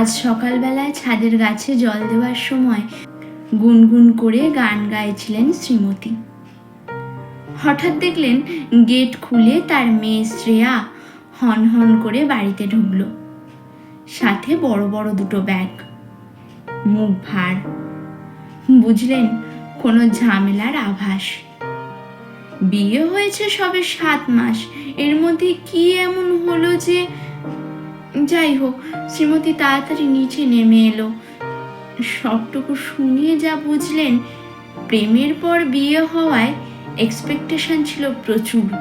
আজ সকালবেলায় ছাদের গাছে জল দেওয়ার সময় গুনগুন করে গান গাইছিলেন শ্রীমতী। হঠাৎ দেখলেন গেট খুলে তার মেয়ে শ্রেয়া হন হন করে বাড়িতে ঢুকলো। সাথে বড় বড় দুটো ব্যাগ। মুখ ভার। বুঝলেন, কোনো ঝামেলার আভাস। বিয়ে হয়েছে সবে সাত মাস। এর মধ্যে কি এমন হলো যে যাই হোক শ্রীমতী তাড়াতাড়ি নিচে নেমে এলো। সবটুকু শুনিয়ে যা বুঝলেন, প্রেমের পর বিয়ে হওয়ায় এক্সপেকটেশন ছিল প্রচুর।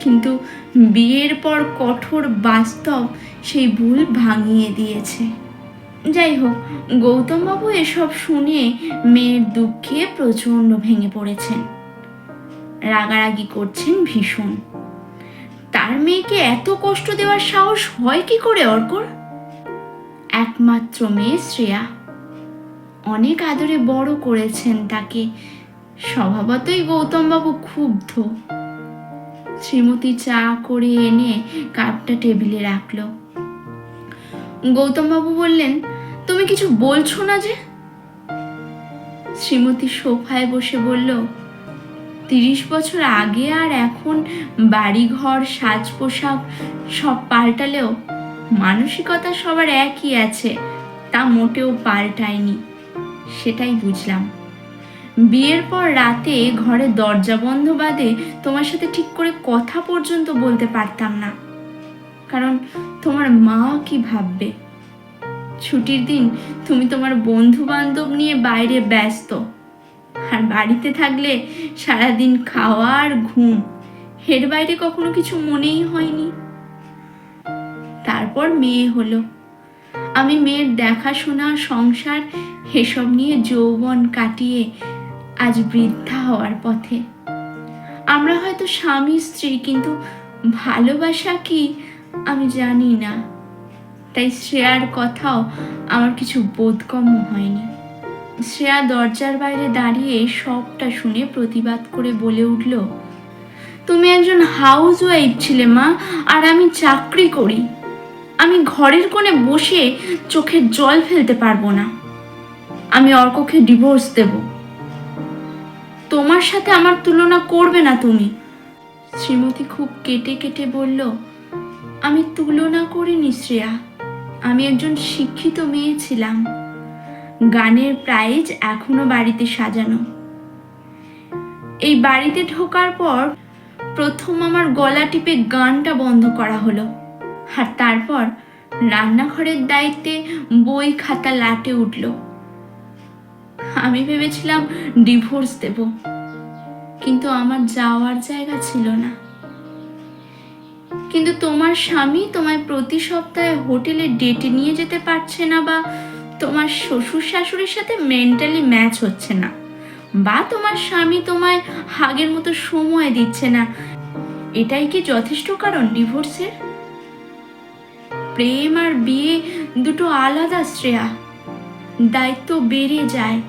কিন্তু বিয়ের পর কঠোর বাস্তব সেই ভুল ভাঙিয়ে দিয়েছে। যাই হোক গৌতমবাবু এসব শুনে মেয়ের দুঃখে প্রচণ্ড ভেঙে পড়েছেন। রাগারাগি করছেন ভীষণ। তার মেয়েকে এত কষ্ট দেওয়ার সাহস হয় কি করে, অর্কর? একমাত্র মেয়ে শ্রেয়া। অনেক আদরে বড় করেছেন তাকে। স্বভাবতই গৌতমবাবু ক্ষুব্ধ। শ্রীমতী চা করে এনে কাপটা টেবিলে রাখল। গৌতমবাবু বললেন, তুমি কিছু বলছো না যে? শ্রীমতী সোফায় বসে বলল তিরিশ বছর আগে আর এখন বাড়িঘর সাজ পোশাক সব পাল্টালেও মানসিকতা সবার একই আছে, তা মোটেও পাল্টায়নি, সেটাই বুঝলাম। বিয়ের পর রাতে ঘরে দরজা বন্ধ বাদে তোমার সাথে ঠিক করে কথা পর্যন্ত বলতে পারতাম না, কারণ তোমার মা কি ভাববে? ছুটির দিন তুমি তোমার বন্ধু বান্ধব নিয়ে বাইরে ব্যস্ত আর বাড়িতে থাকলে সারাদিন খাওয়া আর ঘুম। এর বাইরে কখনো কিছু মনেই হয়নি। তারপর মেয়ে হলো। আমি মেয়ের দেখাশোনা, সংসার এসব নিয়ে যৌবন কাটিয়ে আজ বৃদ্ধা হওয়ার পথে। আমরা হয়তো স্বামী, স্ত্রী, কিন্তু ভালোবাসা কি আমি জানি না। তাই শ্রেয়ার কথাও আমার কিছু বোধগম্য হয়নি। শ্রেয়া দরজার বাইরে দাঁড়িয়ে সবটা শুনে প্রতিবাদ করে বলে উঠল, তুমি একজন হাউস ওয়াইফ ছিলে মা, আর আমি চাকরি করি। আমি ঘরের কোণে বসে চোখের জল ফেলতে পারব না। আমি অর্ককে ডিভোর্স দেব। তোমার সাথে আমার তুলনা করবে না তুমি। শ্রীমতী খুব কেটে কেটে বলল, আমি তুলনা করিনি শ্রেয়া। আমি একজন শিক্ষিত মেয়ে ছিলাম। গানের প্রাইজ এখনও বাড়িতে সাজানো। এই বাড়িতে ঢোকার পর প্রথম আমার গলা টিপে গানটা বন্ধ করা হলো। আর তারপর রান্নাঘরের দায়িত্বে বই খাতা লাটে উঠল। আমি ভেবেছিলাম ডিভোর্স দেব, কিন্তু আমার যাওয়ার জায়গা ছিল না। কিন্তু তোমার স্বামী তোমায় প্রতি সপ্তাহে হোটেলে ডেটে নিয়ে যেতে পারছে না বা তোমার শ্বশুর শাশুড়ির সাথে মেন্টালি ম্যাচ হচ্ছে না। বা তোমার স্বামী তোমায় হাগের মতো সময় দিচ্ছে না। এটাই কি যথেষ্ট কারণ ডিভোর্সের প্রেম আর বিয়ে দুটো আলাদা শ্রেয়া। দায়িত্ব বেড়ে যায়।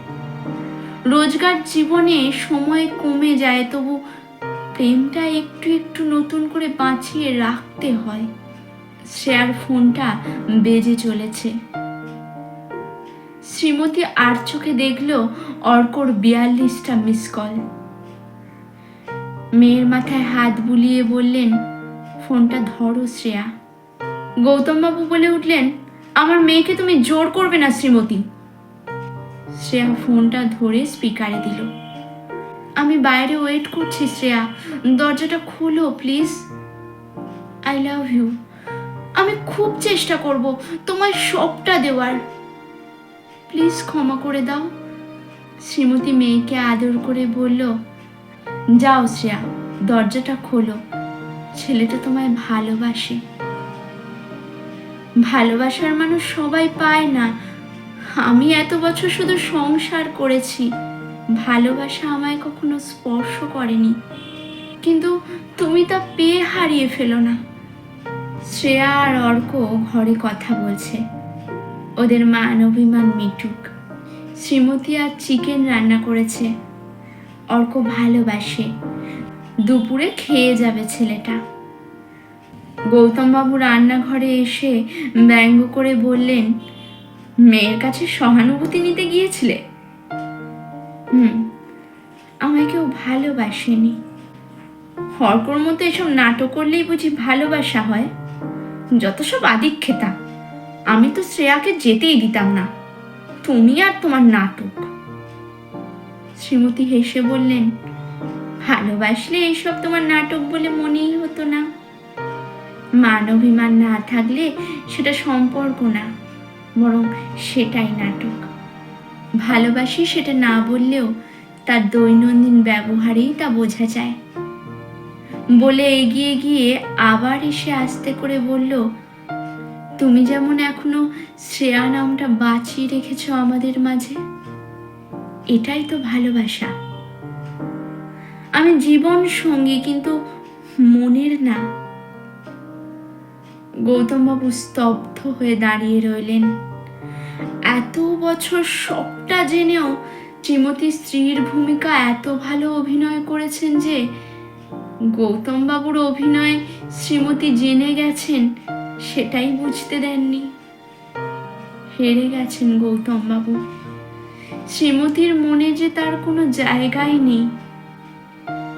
রোজগার জীবনে সময় কমে যায়, তবু প্রেমটা একটু একটু নতুন করে বাঁচিয়ে রাখতে হয়। শ্রেয়ার ফোনটা বেজে চলেছে। শ্রীমতী আর চোখে দেখল অর্কর বিয়াল্লিশটা মিস কল মেয়ের মাথায় হাত বুলিয়ে বললেন, ফোনটা ধরো শ্রেয়া। গৌতমবাবু বলে উঠলেন, আমার মেয়েকে তুমি জোর করবে না শ্রীমতী। শ্রেয়া ফোনটা ধরে স্পিকারে দিল। আমি বাইরে ওয়েট করছি শ্রেয়া। দরজাটা খোলো প্লিজ আই লাভ ইউ আমি খুব চেষ্টা করব তোমায় সবটা দেওয়ার। প্লিজ ক্ষমা করে দাও। শ্রীমতী মেয়েকে আদর করে বলল, যাও শ্রেয়া, দরজাটা খোলো। ছেলেটা তোমায় ভালোবাসে। ভালোবাসার মানুষ সবাই পায় না। আমি এত বছর শুধু সংসার করেছি। ভালোবাসা আমায় কখনো স্পর্শ করেনি। কিন্তু তুমি তা পেয়ে হারিয়ে ফেলো না। শ্রেয়া আর অর্ক ঘরে কথা বলছে। ওদের মান অভিমান মিটুক শ্রীমতী আর চিকেন রান্না করেছে। অর্ক ভালোবাসে। দুপুরে খেয়ে যাবে ছেলেটা। গৌতমবাবু রান্নাঘরে এসে ব্যঙ্গ করে বললেন, মেয়ের কাছে সহানুভূতি নিতে গিয়েছিলে? হুম, আমায় কেউ ভালোবাসেনি। হরকর মতো এসব নাটক করলেই বুঝি ভালোবাসা হয়। যত সব আদিক্ষেতা। আমি তো শ্রেয়াকে যেতেই দিতাম না। তুমি আর তোমার নাটক। শ্রীমতী হেসে বললেন, ভালোবাসলে এইসব তোমার নাটক বলে মনেই হতো না। মান অভিমান না থাকলে সেটা সম্পর্ক না, বরং সেটাই নাটক। ভালোবাসি সেটা না বললেও তার দৈনন্দিন ব্যবহারেই তা বোঝা যায়। বলে এগিয়ে গিয়ে আবার এসে আস্তে করে বলল তুমি যেমন এখনও শ্রেয়া নামটা বাঁচিয়ে রেখেছ আমাদের মাঝে, এটাই তো ভালোবাসা। আমি জীবন সঙ্গী, কিন্তু মনের না। গৌতমবাবু স্তব্ধ হয়ে দাঁড়িয়ে রইলেন। এত বছর সবটা জেনেও শ্রীমতী স্ত্রীর ভূমিকা এত ভালো অভিনয় করেছেন যে গৌতম বাবুর অভিনয় শ্রীমতী জেনে গেছেন সেটাই বুঝতে দেননি। হেরে গেছেন গৌতম বাবু শ্রীমতীর মনে যে তার কোনো জায়গাই নেই।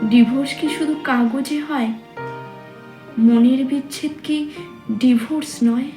ডিভোর্স কি শুধু কাগজে হয়? মনের বিচ্ছেদ কি ডিভোর্স নয়?